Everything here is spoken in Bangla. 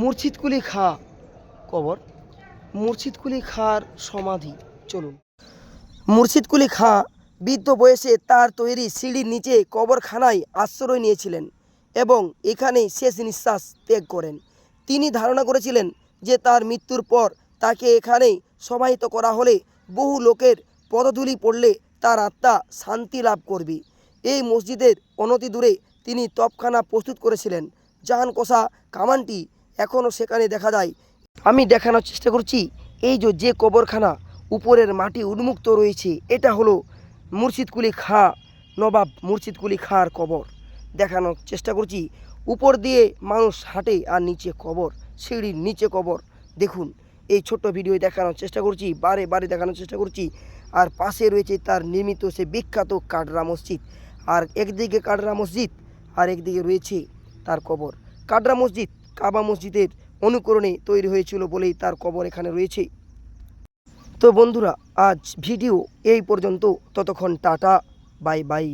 মুর্শিদকুলি খা, কবর। মুর্শিদকুলি খার সমাধি, চলুন। মুর্শিদকুলি খাঁ, বৃদ্ধ বয়সে তার তৈরি সিঁড়ির নিচে কবরখানায় আশ্রয় নিয়েছিলেন এবং এখানেই শেষ নিঃশ্বাস ত্যাগ করেন। তিনি ধারণা করেছিলেন যে তার মৃত্যুর পর তাকে এখানেই সমাহিত করা হলে বহু লোকের পদধূলি পড়লে তার আত্মা শান্তি লাভ করবে। এই মসজিদের অনতি দূরে তিনি তপখানা প্রস্তুত করেছিলেন। জাহান কষা কামানটি এখনও সেখানে দেখা যায়। আমি দেখানোর চেষ্টা করছি, এই যে যে কবরখানা উপরের মাটি উন্মুক্ত রয়েছে, এটা হলো মুর্শিদকুলি খাঁ, নবাব মুর্শিদকুলি খাঁর কবর। দেখানোর চেষ্টা করছি, উপর দিয়ে মানুষ হাঁটে আর নিচে কবর, সিঁড়ির নিচে কবর। দেখুন, এই ছোট্ট ভিডিও দেখানোর চেষ্টা করছি, বারে বারে দেখানোর চেষ্টা করছি, আর পাশে রয়েছে তার নির্মিত সে বিখ্যাত কাটরা মসজিদ। আর একদিকে কাটরা মসজিদ, আর একদিকে রয়েছে তার কবর। কাটরা মসজিদ কাবা মসজিদের অনুকরণে তৈরি হয়েছিল বলেই তার কবর এখানে রয়েছে। তো বন্ধুরা, আজ ভিডিও এই পর্যন্ত। ততক্ষণ টাটা, বাই বাই।